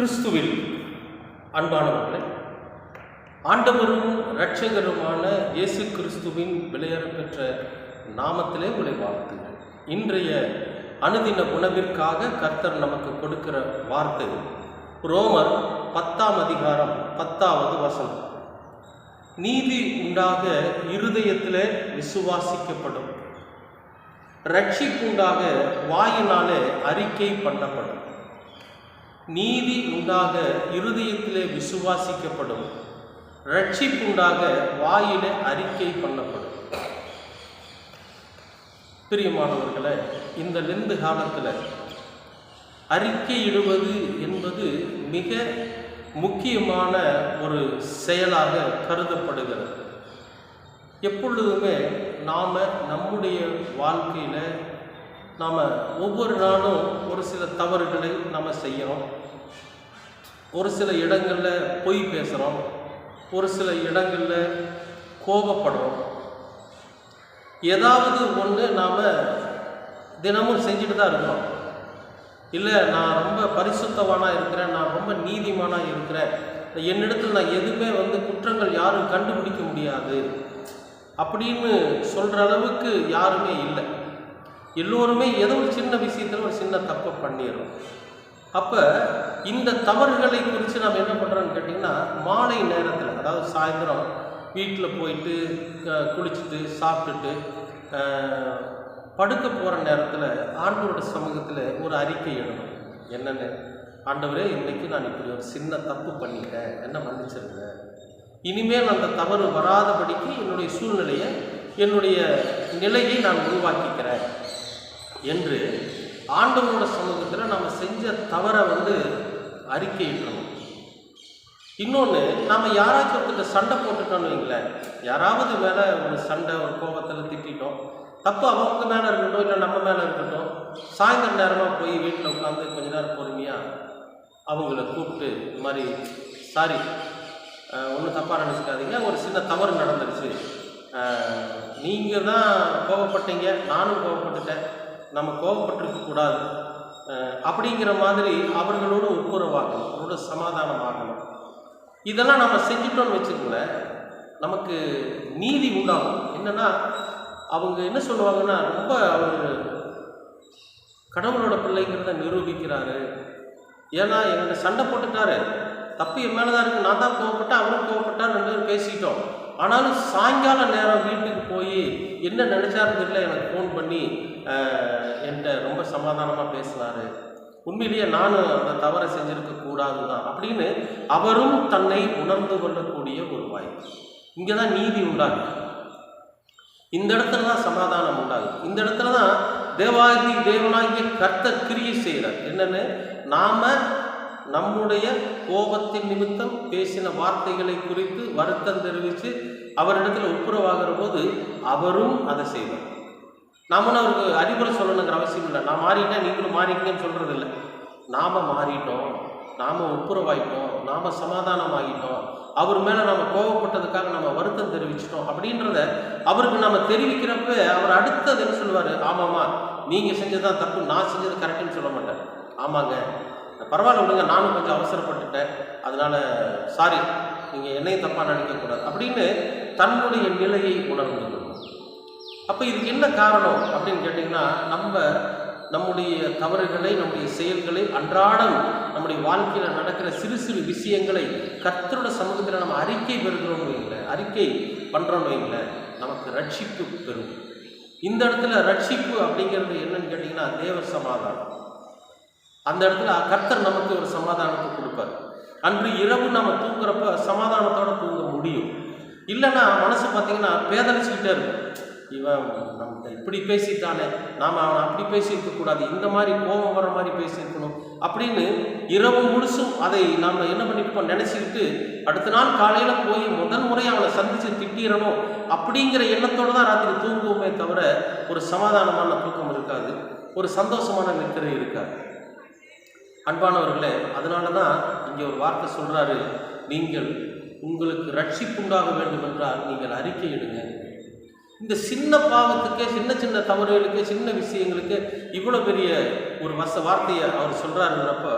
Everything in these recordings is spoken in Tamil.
கிறிஸ்துவில் அன்பானவர்களே ஆண்டவரும் இரட்சகருமான இயேசு கிறிஸ்துவின் பெற்ற நாமத்திலே உங்களை வாழ்த்துகிறேன் இன்றைய அனுதின உணவிற்காக கர்த்தர் நமக்கு கொடுக்கிற வார்த்தை ரோமர் பத்தாம் அதிகாரம் பத்தாவது வசனம். நீதி உண்டாக இருதயத்திலே விசுவாசிக்கப்படும். ரட்சிப்புண்டாக வாயினாலே அறிக்கை பண்ணப்படும். நீதி உண்டாக இருதயத்திலே விசுவாசிக்கப்படும். ரட்சிப்புண்டாக வாயிலே அறிக்கை பண்ணப்படும். பிரியமானவர்களை இந்த லெந்து காலத்தில் அறிக்கையிடுவது என்பது மிக முக்கியமான ஒரு செயலாக கருதப்படுகிறது. எப்பொழுதுமே நாம் நம்முடைய வாழ்க்கையில் நாம் ஒவ்வொரு நாளும் ஒரு சில தவறுகளை நம்ம செய்கிறோம் ஒரு சில இடங்களில் பொய் பேசுகிறோம் ஒரு சில இடங்களில் கோபப்படுறோம். ஏதாவது ஒன்று நாம் தினமும் செஞ்சுட்டு தான் இருக்கிறோம் இல்லை நான் ரொம்ப பரிசுத்தவானாக இருக்கிறேன் நான் ரொம்ப நீதிமானாக இருக்கிறேன். என்னிடத்தில் நான் எதுவுமே வந்து குற்றங்கள் யாரும் கண்டுபிடிக்க முடியாது. அப்படின்னு சொல்கிற அளவுக்கு யாருமே இல்லை. எல்லோருமே ஏதோ ஒரு சின்ன விஷயத்தில் ஒரு சின்ன தப்பை பண்ணிடுறோம். அப்போ இந்த தவறுகளை குறித்து நம்ம என்ன பண்ணுறோன்னு கேட்டிங்கன்னா மாலை நேரத்தில் அதாவது சாயந்தரம் வீட்டில் போயிட்டு குளிச்சுட்டு சாப்பிட்டுட்டு படுக்க போகிற நேரத்தில் ஆண்டவரோட சமூகத்தில் ஒரு அறிக்கை எழுதணும். என்னென்னு? ஆண்டவரே இன்றைக்கி நான் இப்படி ஒரு சின்ன தப்பு பண்ணிட்டேன். என்ன மன்னிச்சிருங்க. இனிமேல் அந்த தவறு வராதபடிக்கு என்னுடைய சூழ்நிலையை என்னுடைய நிலையை நான் உருவாக்கிக்கிறேன். என்று ஆண்டவனோட சமூகத்தில் நம்ம செஞ்ச தவறை வந்து அறிக்கையிடணும் இன்னொன்று நாம் யாராச்சும் ஒருத்தர் சண்டை போட்டுட்டோம்னு வைங்களேன். யாராவது மேலே ஒரு சண்டை ஒரு கோபத்தில் திட்டிட்டோம். தப்பு அவங்க மேலே இருக்கட்டும் இல்லை நம்ம மேலே இருக்கட்டும் சாயந்தர நேரமாக போய் வீட்டில் உட்காந்து கொஞ்ச நேரம் பொறுமையாக அவங்கள கூப்பிட்டு இந்த மாதிரி சாரி ஒன்றும் தப்பாக நினச்சிக்காதீங்க. ஒரு சின்ன தவறு நடந்துருச்சு. நீங்கள் தான் கோவப்பட்டீங்க நானும் கோவப்பட்டுட்டேன் நம்ம கோபப்பட்டிருக்க கூடாது. அப்படிங்கிற மாதிரி அவர்களோடு ஒப்புரவாகணும் அவரோட சமாதானம் ஆகணும் இதெல்லாம் நம்ம செஞ்சிட்டோம்னு வச்சுக்கோங்களேன் நமக்கு நீதி உண்டாகும். என்னன்னா அவங்க என்ன சொல்லுவாங்கன்னா ரொம்ப அவர் கடவுளோட பிள்ளைங்கிறத நிரூபிக்கிறாரு. ஏன்னா எங்கிட்ட சண்டை போட்டுட்டாரு. தப்பு என் மேலே தான் இருக்குது நான் தான் கோவப்பட்டேன் அவரும் கோவப்பட்டார் ரெண்டு பேரும் பேசிட்டோம். ஆனாலும் சாயங்கால நேரம் வீட்டுக்கு போய் என்ன நினச்சாருன்னு தெரியல எனக்கு ஃபோன் பண்ணி என்கிட்ட ரொம்ப சமாதானமாக பேசினாரு. உண்மையிலேயே நானும் அந்த தவறை செஞ்சிருக்க கூடாது தான் அப்படின்னு அவரும் தன்னை உணர்ந்து கொள்ளக்கூடிய ஒரு வாய்ப்பு. இங்கே தான் நீதி உண்டாகுது. இந்த இடத்துல தான் சமாதானம் உண்டாகும் இந்த இடத்துல தான் தேவாதி தேவனாகிய கர்த்தர் கிரியை செய்கிறார் என்னென்னு? நாம் நம்முடைய கோபத்தின் நிமித்தம் பேசின வார்த்தைகளை குறித்து வருத்தம் தெரிவித்து அவரிடத்தில் ஒப்புரவாகிற போது அவரும் அதை செய்வார். நாம அவருக்கு அறிவுரை சொல்லணுங்கிற அவசியம் இல்லை. நான் மாறிட்டேன் நீங்களும் மாறிட்டீங்கன்னு சொல்றது இல்லை நாம மாறிட்டோம் நாம ஒப்புரவாயிட்டோம் நாம சமாதானம் ஆகிட்டோம் அவர் மேலே நம்ம கோவப்பட்டதுக்காக நம்ம வருத்தம் தெரிவிச்சிட்டோம் அப்படின்றத அவருக்கு நம்ம தெரிவிக்கிறப்ப அவர் அடுத்தது என்ன சொல்லுவார்? ஆமாம்மா நீங்கள் செஞ்சது தான் தப்பு நான் செஞ்சது கரெக்டுன்னு சொல்ல மாட்டேன். ஆமாங்க பரவாயில்ல விடுங்க. நானும் கொஞ்சம் அவசரப்பட்டுட்டேன். அதனால் சாரி நீங்கள் என்னையும் தப்பாக நினைக்கக்கூடாது. அப்படின்னு தன்னுடைய நிலையை உணர்ந்து கொள்ளும். அப்போ இதுக்கு என்ன காரணம் அப்படின்னு கேட்டிங்கன்னா நம்ம நம்முடைய தவறுகளை நம்முடைய செயல்களை அன்றாடம் நம்முடைய வாழ்க்கையில் நடக்கிற சிறு சிறு விஷயங்களை கர்த்தரோட சமூகத்தில் நம்ம அறிக்கை பெறுகிறோம்னு வைங்களேன் அறிக்கை பண்ணுறோம்னு வைங்களேன் நமக்கு ரட்சிப்பு பெறும். இந்த இடத்துல ரட்சிப்பு அப்படிங்கிறது என்னன்னு கேட்டிங்கன்னா தேவ சமாதானம். அந்த இடத்துல கர்த்தர் நமக்கு ஒரு சமாதானத்தை கொடுப்பார். அன்று இரவு நம்ம தூங்குறப்ப சமாதானத்தோட தூங்க முடியும். இல்லைன்னா மனசு பார்த்தீங்கன்னா பேதலிச்சுக்கிட்டே இருக்கும். இவன் நம்ம இப்படி பேசிட்டானே நாம் அவனை அப்படி பேசியிருக்கக்கூடாது இந்த மாதிரி கோபம் வர மாதிரி பேசியிருக்கணும் அப்படின்னு இரவு முழுசும் அதை நாம் என்ன பண்ணிருப்போம் நினச்சிக்கிட்டு அடுத்த நாள் காலையில் போய் முதல் முறை அவனை சந்தித்து திட்டிடணும் அப்படிங்கிற எண்ணத்தோடு தான் ராத்திரி தூங்குவோமே தவிர ஒரு சமாதானமான தூக்கம் இருக்காது ஒரு சந்தோஷமான நித்திரை இருக்காது. அன்பானவர்களே அதனால தான் இங்கே ஒரு வார்த்தை சொல்கிறாரு நீங்கள் உங்களுக்கு ரட்சிப்புண்டாக வேண்டும் என்றால் நீங்கள் அறிக்கையிடுங்க இந்த சின்ன பாவத்துக்கே சின்ன சின்ன தவறுகளுக்கு சின்ன விஷயங்களுக்கு இவ்வளோ பெரிய ஒரு வச வார்த்தையை அவர் சொல்கிறாருங்கிறப்ப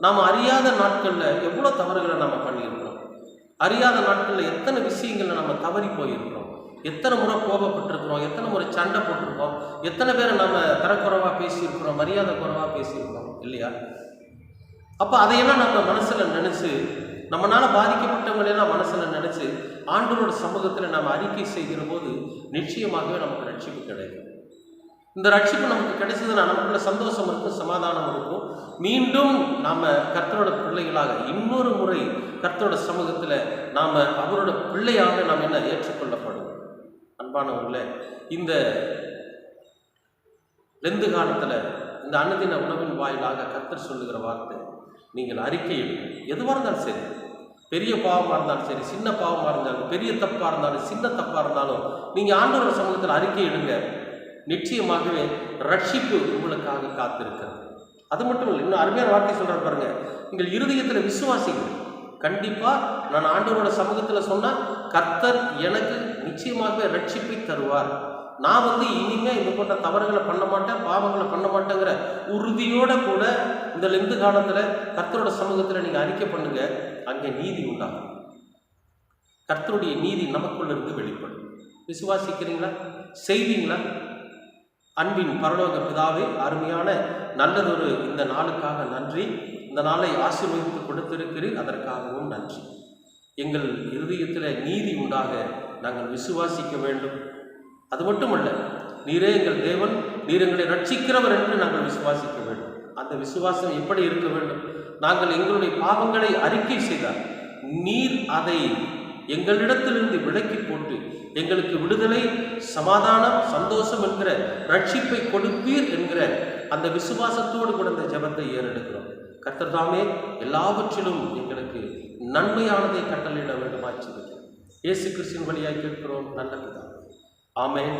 நாம் அறியாத நாட்களில் எவ்வளோ தவறுகளை நம்ம பண்ணியிருக்கிறோம். அறியாத நாட்களில் எத்தனை விஷயங்களில் நம்ம தவறி போயிருக்கிறோம். எத்தனை முறை கோபப்பட்டிருக்கிறோம் எத்தனை முறை சண்டை போட்டிருக்கோம் எத்தனை பேரை நம்ம தரக்குறைவாக பேசியிருக்கிறோம் மரியாதை குறைவாக பேசியிருக்கிறோம் இல்லையா? அப்போ அதையெல்லாம் நம்ம மனசில் நினச்சி நம்மளால் பாதிக்கப்பட்டவங்களெல்லாம் மனசில் நினச்சி ஆண்டவரோட சமூகத்தில் நாம் அறிக்கை செய்கிற போது நிச்சயமாகவே நமக்கு ரட்சிப்பு கிடைக்கும். இந்த ரட்சிப்பு நமக்கு கிடைச்சதுன்னா நமக்குள்ள சந்தோஷம் இருக்கும் சமாதானம் இருக்கும். மீண்டும் நாம் கர்த்தரோட பிள்ளைகளாக இன்னொரு முறை கர்த்தரோட சமூகத்தில் நாம் அவரோட பிள்ளையாக நாம் என்ன ஏற்றுக்கொள்ளப்படும்? அன்பானவர்களே இந்த லெந்து காலத்தில் இந்த அன்னதின உணவின் வாயிலாக கர்த்தர் சொல்லுகிற வார்த்தை நீங்கள் அறிக்கையிடுங்க எதுவாக இருந்தாலும் சரி. பெரிய பாவமாக இருந்தாலும் சரி சின்ன பாவமாக இருந்தாலும் பெரிய தப்பாக இருந்தாலும் சின்ன தப்பாக இருந்தாலும் நீங்கள் ஆண்டவரோட சமூகத்தில் அறிக்கையிடுங்க நிச்சயமாகவே ரட்சிப்பு உங்களுக்காக காத்திருக்கிறது. அது மட்டும் இல்லை இன்னும் அருமையான வார்த்தை சொல்கிற பாருங்க. நீங்கள் இருதயத்தில் விசுவாசிங்க. கண்டிப்பாக நான் ஆண்டவரோட சமூகத்தில் சொன்னால் கர்த்தர் எனக்கு நிச்சயமாகவே ரட்சிப்பை தருவார். நான் வந்து இனிமே இது போன்ற தவறுகளை பண்ண மாட்டேன் பாவங்களை பண்ண மாட்டேங்கிற உறுதியோட கூட இந்த லெந்து காலத்தில் கர்த்தரோட சமூகத்தில் நீங்கள் அறிக்கை பண்ணுங்க அங்கே நீதி உண்டாகும். கர்த்தருடைய நீதி நமக்குள்ள இருந்து வெளிப்படும். விசுவாசிக்கிறீங்களா? செய்வீங்களா? அன்பின் பரலோக பிதாவே அருமையான நல்லதொரு இந்த நாளுக்காக நன்றி. இந்த நாளை ஆசீர்வதித்து கொடுத்திருக்கிறீர் அதற்காகவும் நன்றி. எங்கள் இருதயத்தில் நீதி உண்டாக நாங்கள் விசுவாசிக்க வேண்டும். அது மட்டுமல்ல நீரே எங்கள் தேவன் நீர் எங்களை ரட்சிக்கிறவர் என்று நாங்கள் விசுவாசிக்க வேண்டும். அந்த விசுவாசம் எப்படி இருக்க வேண்டும்? நாங்கள் எங்களுடைய பாவங்களை அறிக்கை செய்தால் நீர் அதை எங்களிடத்திலிருந்து விலக்கி போட்டு எங்களுக்கு விடுதலை சமாதானம் சந்தோஷம் என்கிற ரட்சிப்பை கொடுப்பீர் என்கிற அந்த விசுவாசத்தோடு கூட இந்த ஜெபத்தை ஏறெடுக்கிறோம். கர்த்தர் தாமே எல்லாவற்றிலும் எங்களுக்கு நன்மையானதை கட்டளையிட வேண்டுமாச்சு இயேசு கிறிஸ்தின் வழியாக கேட்கிறோம். நல்ல பிதா ஆமென்